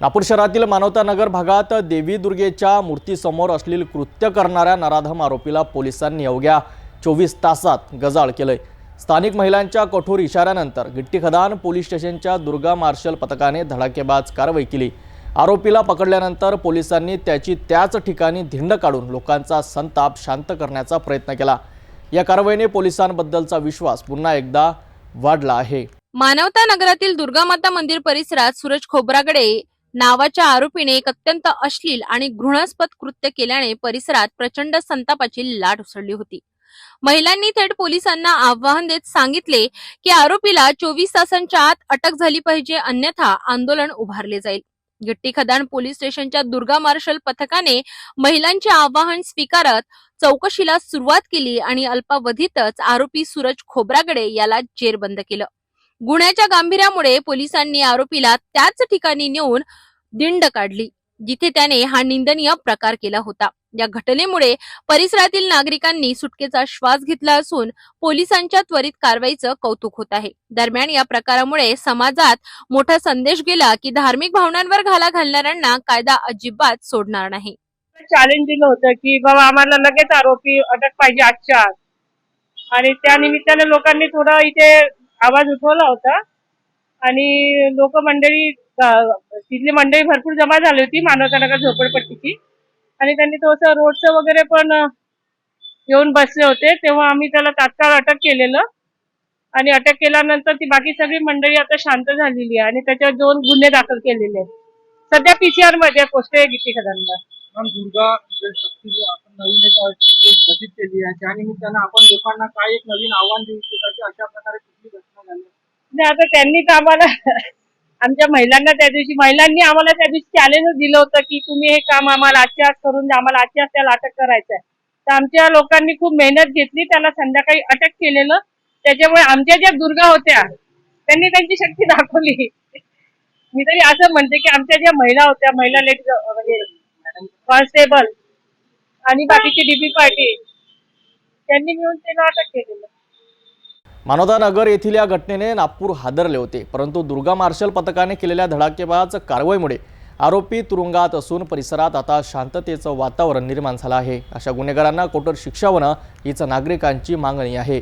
नागपूर शहरातील मानवता नगर भागात देवी दुर्गेच्या मूर्तीसमोर असलेली कृत्य करणाऱ्या नराधम आरोपीला पोलिसांनी अवघ्या चोवीस तासात गजाळ केलंय. स्थानिक महिलांच्या कठोर इशाऱ्यानंतर गिट्टी खदान पोलीस स्टेशनच्या दुर्गा मार्शल पथकाने धडाकेबाज कारवाई केली. आरोपीला पकडल्यानंतर पोलिसांनी त्याची त्याच ठिकाणी धिंड काढून लोकांचा संताप शांत करण्याचा प्रयत्न केला. या कारवाईने पोलिसांबद्दलचा विश्वास पुन्हा एकदा वाढला आहे. मानवता नगरातील दुर्गामाता मंदिर परिसरात सूरज खोब्रागडे नावाच्या आरोपीने एक अत्यंत अश्लील आणि घृणास्पद कृत्य केल्याने परिसरात प्रचंड संतापाची लाट उसळली होती. महिलांनी थेट पोलिसांना आव्हान देत सांगितले की आरोपीला चोवीस तासांच्या आत अटक झाली पाहिजे अन्यथा आंदोलन उभारले जाईल. गिट्टी खदान पोलीस स्टेशनच्या दुर्गा मार्शल पथकाने महिलांचे आवाहन स्वीकारत चौकशीला सुरुवात केली आणि अल्पावधीतच आरोपी सूरज खोब्रागडे याला जेरबंद केलं. गुन्ह्याच्या गांभीर्यामुळे पोलिसांनी आरोपीला त्याच ठिकाणी नेऊन दिंड काढली जिथे त्याने हा निंदनीय प्रकार केला होता. या घटनेमुळे परिसरातील नागरिकांनी सुटकेचा श्वास घेतला असून पोलिसांच्या त्वरित कारवाईचं कौतुक होत आहे. दरम्यान या प्रकारामुळे समाजात मोठा संदेश गेला की धार्मिक भावनांवर घाला घालणाऱ्यांना कायदा अजिबात सोडणार नाही. चॅलेंज दिलं होतं की बाबा आम्हाला लगेच आरोपी अटक पाहिजे आजच्या. आणि त्या निमित्ताने लोकांनी थोडं इथे आवाज उठवला होता. आणि लोक मंडळी तिथली मंडळी भरपूर जमा झाली होती मानवतानगर झोपडपट्टीची. आणि त्यांनी थोडंसं रोडचं वगैरे पण येऊन बसले होते. तेव्हा आम्ही त्याला तात्काळ अटक केलेलं. आणि अटक केल्यानंतर ती बाकी सगळी मंडळी आता शांत झालेली आहे. आणि त्याच्यावर दोन गुन्हे दाखल केलेले आहेत. सध्या पीसीआरमध्ये पोस्टे आहे गीती खदांना दुर्गा आपण नवीन एक केली आहे आपण लोकांना काय एक नवीन आव्हान देऊ शकतो अशा प्रकारे नाही आता त्यांनी तर आम्हाला आमच्या महिलांना त्या दिवशी महिलांनी आम्हाला त्या दिवशी चॅलेंज दिलं होतं की तुम्ही हे काम आम्हाला आजच्या आज करून द्या आम्हाला आजच्या आज त्याला अटक करायचं आहे तर आमच्या लोकांनी खूप मेहनत घेतली त्याला संध्याकाळी अटक केलेलं. त्याच्यामुळे आमच्या ज्या दुर्गा होत्या त्यांनी त्यांची शक्ती दाखवली. मी तरी असं म्हणते की आमच्या ज्या महिला होत्या महिला लेट म्हणजे कॉन्स्टेबल आणि बाकीची डीपी पार्टी त्यांनी मिळून त्याला अटक केलेलं. मानोदानगर येथील या घटनेने नागपूर हादरले होते परंतु दुर्गा मार्शल पथकाने केलेल्या धडाकेबाज कारवाईमुळे आरोपी तुरुंगात असून परिसरात आता शांततेचं वातावरण निर्माण झालं आहे. अशा गुन्हेगारांना कठोर शिक्षा होणं हीच नागरिकांची मागणी आहे.